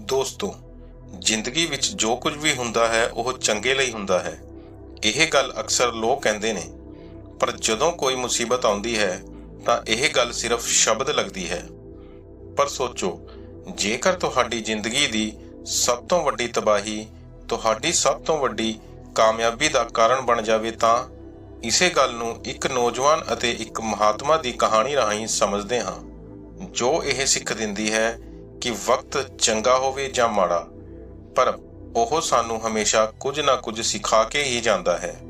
ਦੋਸਤੋ, ਜ਼ਿੰਦਗੀ ਵਿੱਚ ਜੋ ਕੁਝ ਵੀ ਹੁੰਦਾ ਹੈ, ਉਹ ਚੰਗੇ ਲਈ ਹੁੰਦਾ ਹੈ। ਇਹ ਗੱਲ ਅਕਸਰ ਲੋਕ ਕਹਿੰਦੇ ਨੇ, ਪਰ ਜਦੋਂ ਕੋਈ ਮੁਸੀਬਤ ਆਉਂਦੀ ਹੈ, ਤਾਂ ਇਹ ਗੱਲ ਸਿਰਫ ਸ਼ਬਦ ਲੱਗਦੀ ਹੈ। ਪਰ ਸੋਚੋ, ਜੇਕਰ ਤੁਹਾਡੀ ਜ਼ਿੰਦਗੀ ਦੀ ਸਭ ਤੋਂ ਵੱਡੀ ਤਬਾਹੀ ਤੁਹਾਡੀ ਸਭ ਤੋਂ ਵੱਡੀ ਕਾਮਯਾਬੀ ਦਾ ਕਾਰਨ ਬਣ ਜਾਵੇ, ਤਾਂ ਇਸੇ ਗੱਲ ਨੂੰ ਇੱਕ ਨੌਜਵਾਨ ਅਤੇ ਇੱਕ ਮਹਾਤਮਾ ਦੀ ਕਹਾਣੀ ਰਾਹੀਂ ਸਮਝਦੇ ਹਾਂ। ਜੋ ਇਹ ਸਿੱਖ ਦਿੰਦੀ ਹੈ ਕਿ ਵਕਤ ਚੰਗਾ ਹੋਵੇ ਜਾਂ ਮਾੜਾ, ਪਰ ਉਹ ਸਾਨੂੰ ਹਮੇਸ਼ਾ ਕੁਝ ਨਾ ਕੁਝ ਸਿਖਾ ਕੇ ਹੀ ਜਾਂਦਾ ਹੈ।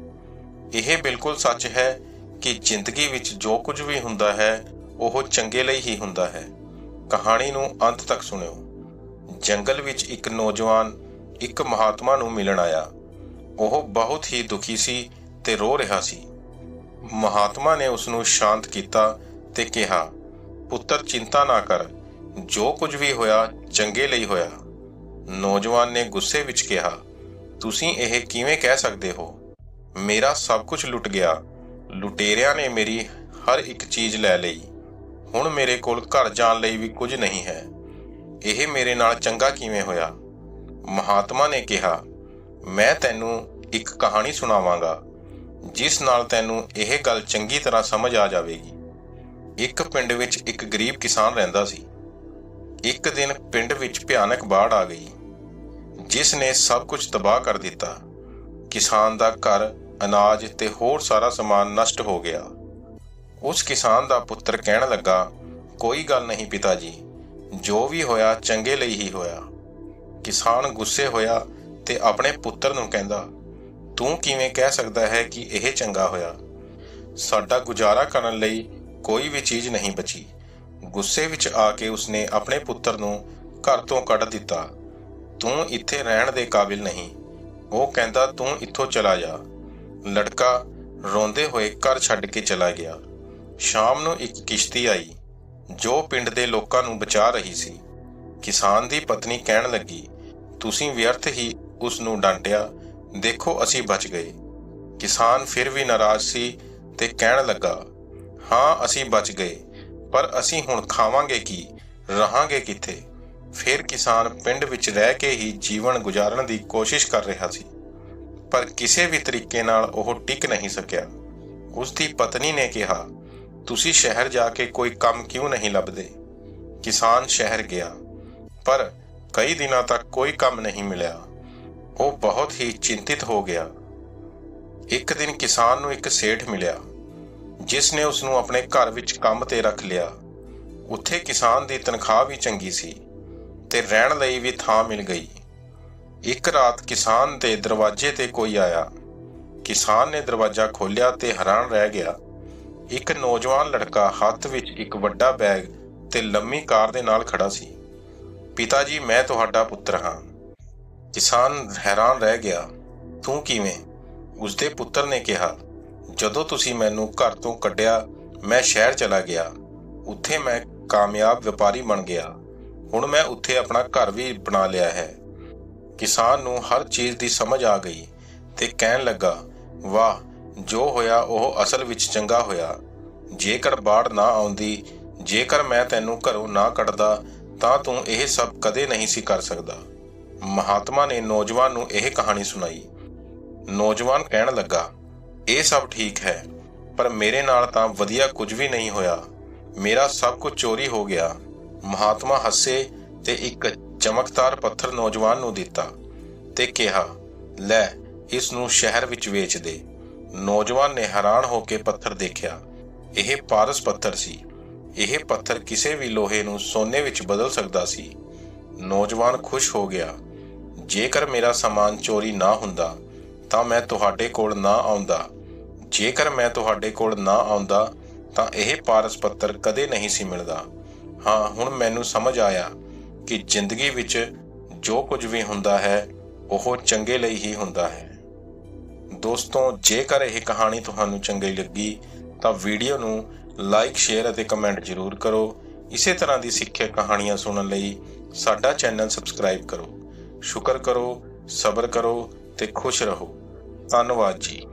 ਇਹ ਬਿਲਕੁਲ ਸੱਚ ਹੈ ਕਿ ਜ਼ਿੰਦਗੀ ਵਿੱਚ ਜੋ ਕੁਝ ਵੀ ਹੁੰਦਾ ਹੈ, ਉਹ ਚੰਗੇ ਲਈ ਹੀ ਹੁੰਦਾ ਹੈ। ਕਹਾਣੀ ਨੂੰ ਅੰਤ ਤੱਕ ਸੁਣਿਓ। ਜੰਗਲ ਵਿੱਚ ਇੱਕ ਨੌਜਵਾਨ, ਇੱਕ ਮਹਾਤਮਾ ਨੂੰ ਮਿਲਣ ਆਇਆ। ਉਹ ਬਹੁਤ ਹੀ ਦੁਖੀ ਸੀ ਤੇ ਰੋ ਰਿਹਾ ਸੀ। ਮਹਾਤਮਾ ਨੇ ਉਸ ਨੂੰ ਸ਼ਾਂਤ ਕੀਤਾ ਤੇ ਕਿਹਾ, ਪੁੱਤਰ, ਚਿੰਤਾ ਨਾ ਕਰ। ਜੋ ਕੁਝ ਵੀ ਹੋਇਆ, ਚੰਗੇ ਲਈ ਹੋਇਆ। ਨੌਜਵਾਨ ਨੇ ਗੁੱਸੇ ਵਿੱਚ ਕਿਹਾ, ਤੁਸੀਂ ਇਹ ਕਿਵੇਂ ਕਹਿ ਸਕਦੇ ਹੋ? ਮੇਰਾ ਸਭ ਕੁਝ ਲੁੱਟ ਗਿਆ। ਲੁਟੇਰਿਆਂ ਨੇ ਮੇਰੀ ਹਰ ਇੱਕ ਚੀਜ਼ ਲੈ ਲਈ। ਹੁਣ ਮੇਰੇ ਕੋਲ ਘਰ ਜਾਣ ਲਈ ਵੀ ਕੁਝ ਨਹੀਂ ਹੈ। ਇਹ ਮੇਰੇ ਨਾਲ ਚੰਗਾ ਕਿਵੇਂ ਹੋਇਆ? ਮਹਾਤਮਾ ਨੇ ਕਿਹਾ, ਮੈਂ ਤੈਨੂੰ ਇੱਕ ਕਹਾਣੀ ਸੁਣਾਵਾਂਗਾ, ਜਿਸ ਨਾਲ ਤੈਨੂੰ ਇਹ ਗੱਲ ਚੰਗੀ ਤਰ੍ਹਾਂ ਸਮਝ ਆ ਜਾਵੇਗੀ। ਇੱਕ ਪਿੰਡ ਵਿੱਚ ਇੱਕ ਗਰੀਬ ਕਿਸਾਨ ਰਹਿੰਦਾ ਸੀ। ਇੱਕ ਦਿਨ ਪਿੰਡ ਵਿੱਚ ਭਿਆਨਕ ਬਾੜ ਆ ਗਈ, ਜਿਸ ਨੇ ਸਭ ਕੁਝ ਤਬਾਹ ਕਰ ਦਿੱਤਾ। ਕਿਸਾਨ ਦਾ ਘਰ, ਅਨਾਜ ਤੇ ਹੋਰ ਸਾਰਾ ਸਮਾਨ ਨਸ਼ਟ ਹੋ ਗਿਆ। ਉਸ ਕਿਸਾਨ ਦਾ ਪੁੱਤਰ ਕਹਿਣ ਲੱਗਾ, ਕੋਈ ਗੱਲ ਨਹੀਂ ਪਿਤਾ ਜੀ ਜੋ ਵੀ ਹੋਇਆ ਚੰਗੇ ਲਈ ਹੀ ਹੋਇਆ। ਕਿਸਾਨ ਗੁੱਸੇ ਹੋਇਆ ਤੇ ਆਪਣੇ ਪੁੱਤਰ ਨੂੰ ਕਹਿੰਦਾ, ਤੂੰ ਕਿਵੇਂ ਕਹਿ ਸਕਦਾ ਹੈ ਕਿ ਇਹ ਚੰਗਾ ਹੋਇਆ? ਸਾਡਾ ਗੁਜ਼ਾਰਾ ਕਰਨ ਲਈ ਕੋਈ ਵੀ ਚੀਜ਼ ਨਹੀਂ ਬਚੀ। ਗੁੱਸੇ ਵਿੱਚ ਆ ਕੇ ਉਸਨੇ ਆਪਣੇ ਪੁੱਤਰ ਨੂੰ ਘਰ ਤੋਂ ਕੱਢ ਦਿੱਤਾ। ਤੂੰ ਇੱਥੇ ਰਹਿਣ ਦੇ ਕਾਬਿਲ ਨਹੀਂ। ਉਹ ਕਹਿੰਦਾ, ਤੂੰ ਇੱਥੋਂ ਚਲਾ ਜਾ। ਲੜਕਾ ਰੋਂਦੇ ਹੋਏ ਘਰ ਛੱਡ ਕੇ ਚਲਾ ਗਿਆ। ਸ਼ਾਮ ਨੂੰ ਇੱਕ ਕਿਸ਼ਤੀ ਆਈ, ਜੋ ਪਿੰਡ ਦੇ ਲੋਕਾਂ ਨੂੰ ਬਚਾ ਰਹੀ ਸੀ। ਕਿਸਾਨ ਦੀ ਪਤਨੀ ਕਹਿਣ ਲੱਗੀ, ਤੁਸੀਂ ਵਿਅਰਥ ਹੀ ਉਸ ਨੂੰ ਡਾਂਟਿਆ। ਦੇਖੋ, ਅਸੀਂ ਬਚ ਗਏ। ਕਿਸਾਨ ਫਿਰ ਵੀ ਨਾਰਾਜ਼ ਸੀ ਤੇ ਕਹਿਣ ਲੱਗਾ, ਹਾਂ, ਅਸੀਂ ਬਚ ਗਏ। ਪਰ ਅਸੀਂ ਹੁਣ ਖਾਵਾਂਗੇ ਕੀ, ਰਹਾਂਗੇ ਕਿੱਥੇ? ਫਿਰ ਕਿਸਾਨ ਪਿੰਡ ਵਿੱਚ ਰਹਿ ਕੇ ਹੀ ਜੀਵਨ ਗੁਜ਼ਾਰਨ ਦੀ ਕੋਸ਼ਿਸ਼ ਕਰ ਰਿਹਾ ਸੀ। ਪਰ ਕਿਸੇ ਵੀ ਤਰੀਕੇ ਨਾਲ ਉਹ ਟਿਕ ਨਹੀਂ ਸਕਿਆ। ਉਸ ਦੀ ਪਤਨੀ ਨੇ ਕਿਹਾ, ਤੁਸੀਂ ਸ਼ਹਿਰ ਜਾ ਕੇ ਕੋਈ ਕੰਮ ਕਿਉਂ ਨਹੀਂ ਲੱਭਦੇ? ਕਿਸਾਨ ਸ਼ਹਿਰ ਗਿਆ, ਪਰ ਕਈ ਦਿਨਾਂ ਤੱਕ ਕੋਈ ਕੰਮ ਨਹੀਂ ਮਿਲਿਆ। ਉਹ ਬਹੁਤ ਹੀ ਚਿੰਤਿਤ ਹੋ ਗਿਆ। ਇੱਕ ਦਿਨ ਕਿਸਾਨ ਨੂੰ ਇੱਕ ਸੇਠ ਮਿਲਿਆ। ਜਿਸ ਨੇ ਉਸ ਨੂੰ ਆਪਣੇ ਘਰ ਵਿੱਚ ਕੰਮ ਤੇ ਰੱਖ ਲਿਆ। ਉੱਥੇ ਕਿਸਾਨ ਦੀ ਤਨਖਾਹ ਵੀ ਚੰਗੀ ਸੀ ਤੇ ਰਹਿਣ ਲਈ ਵੀ ਥਾਂ ਮਿਲ ਗਈ। ਇੱਕ ਰਾਤ ਕਿਸਾਨ ਦੇ ਦਰਵਾਜ਼ੇ ਤੇ ਕੋਈ ਆਇਆ। ਕਿਸਾਨ ਨੇ ਦਰਵਾਜ਼ਾ ਖੋਲ੍ਹਿਆ ਤੇ ਹੈਰਾਨ ਰਹਿ ਗਿਆ। ਇੱਕ ਨੌਜਵਾਨ ਲੜਕਾ ਹੱਥ ਵਿੱਚ ਇੱਕ ਵੱਡਾ ਬੈਗ ਤੇ ਲੰਮੀ ਕਾਰ ਦੇ ਨਾਲ ਖੜਾ ਸੀ। ਪਿਤਾ ਜੀ, ਮੈਂ ਤੁਹਾਡਾ ਪੁੱਤਰ ਹਾਂ। ਕਿਸਾਨ ਹੈਰਾਨ ਰਹਿ ਗਿਆ। ਤੂੰ ਕਿਵੇਂ? ਉਸਦੇ ਪੁੱਤਰ ਨੇ ਕਿਹਾ। ਜਦੋਂ ਤੁਸੀਂ ਮੈਨੂੰ ਘਰ ਤੋਂ ਕੱਢਿਆ, ਮੈਂ ਸ਼ਹਿਰ ਚਲਾ ਗਿਆ। ਉੱਥੇ ਮੈਂ ਕਾਮਯਾਬ ਵਪਾਰੀ ਬਣ ਗਿਆ। ਹੁਣ ਮੈਂ ਉੱਥੇ ਆਪਣਾ ਘਰ ਵੀ ਬਣਾ ਲਿਆ ਹੈ। ਕਿਸਾਨ ਨੂੰ ਹਰ ਚੀਜ਼ ਦੀ ਸਮਝ ਆ ਗਈ ਤੇ ਕਹਿਣ ਲੱਗਾ, ਵਾਹ, ਜੋ ਹੋਇਆ ਉਹ ਅਸਲ ਵਿੱਚ ਚੰਗਾ ਹੋਇਆ। ਜੇਕਰ ਬਾੜ ਨਾ ਆਉਂਦੀ, ਜੇਕਰ ਮੈਂ ਤੈਨੂੰ ਘਰੋਂ ਨਾ ਕੱਢਦਾ, ਤਾਂ ਤੂੰ ਇਹ ਸਭ ਕਦੇ ਨਹੀਂ ਸੀ ਕਰ ਸਕਦਾ। ਮਹਾਤਮਾ ਨੇ ਨੌਜਵਾਨ ਨੂੰ ਇਹ ਕਹਾਣੀ ਸੁਣਾਈ। ਨੌਜਵਾਨ ਕਹਿਣ ਲੱਗਾ ਇਹ ਸਭ ਠੀਕ ਹੈ, ਪਰ ਮੇਰੇ ਨਾਲ ਤਾਂ ਵਧੀਆ ਕੁਝ ਵੀ ਨਹੀਂ ਹੋਇਆ। ਮੇਰਾ ਸਭ ਕੁਝ ਚੋਰੀ ਹੋ ਗਿਆ। ਮਹਾਤਮਾ ਹੱਸੇ ਤੇ ਇੱਕ ਚਮਕਦਾਰ ਪੱਥਰ ਨੌਜਵਾਨ ਨੂੰ ਦਿੱਤਾ ਤੇ ਕਿਹਾ, ਲੈ, ਇਸ ਨੂੰ ਸ਼ਹਿਰ ਵਿੱਚ ਵੇਚ ਦੇ। ਨੌਜਵਾਨ ਨੇ ਹੈਰਾਨ ਹੋ ਕੇ ਪੱਥਰ ਦੇਖਿਆ। ਇਹ ਪਾਰਸ ਪੱਥਰ ਸੀ। ਇਹ ਪੱਥਰ ਕਿਸੇ ਵੀ ਲੋਹੇ ਨੂੰ ਸੋਨੇ ਵਿੱਚ ਬਦਲ ਸਕਦਾ ਸੀ। ਨੌਜਵਾਨ ਖੁਸ਼ ਹੋ ਗਿਆ, ਜੇਕਰ ਮੇਰਾ ਸਮਾਨ ਚੋਰੀ ਨਾ ਹੁੰਦਾ, ਤਾਂ ਮੈਂ ਤੁਹਾਡੇ ਕੋਲ ਨਾ ਆਉਂਦਾ। ਜੇਕਰ ਮੈਂ ਤੁਹਾਡੇ ਕੋਲ ਨਾ ਆਉਂਦਾ, ਤਾਂ ਇਹ ਪਾਰਸ ਪੱਤਰ ਕਦੇ ਨਹੀਂ ਸੀ ਮਿਲਦਾ। ਹਾਂ, ਹੁਣ ਮੈਨੂੰ ਸਮਝ ਆਇਆ ਕਿ ਜ਼ਿੰਦਗੀ ਵਿੱਚ ਜੋ ਕੁਝ ਵੀ ਹੁੰਦਾ ਹੈ, ਉਹ ਚੰਗੇ ਲਈ ਹੀ ਹੁੰਦਾ ਹੈ। ਦੋਸਤੋ, ਜੇਕਰ ਇਹ ਕਹਾਣੀ ਤੁਹਾਨੂੰ ਚੰਗੀ ਲੱਗੀ, ਤਾਂ ਵੀਡੀਓ ਨੂੰ ਲਾਈਕ, ਸ਼ੇਅਰ ਅਤੇ ਕਮੈਂਟ ਜ਼ਰੂਰ ਕਰੋ। ਇਸੇ ਤਰ੍ਹਾਂ ਦੀ ਸਿੱਖਿਆ ਕਹਾਣੀਆਂ ਸੁਣਨ ਲਈ ਸਾਡਾ ਚੈਨਲ ਸਬਸਕ੍ਰਾਈਬ ਕਰੋ। ਸ਼ੁਕਰ ਕਰੋ, ਸਬਰ ਕਰੋ ਤੇ ਖੁਸ਼ ਰਹੋ। ਧੰਨਵਾਦ ਜੀ।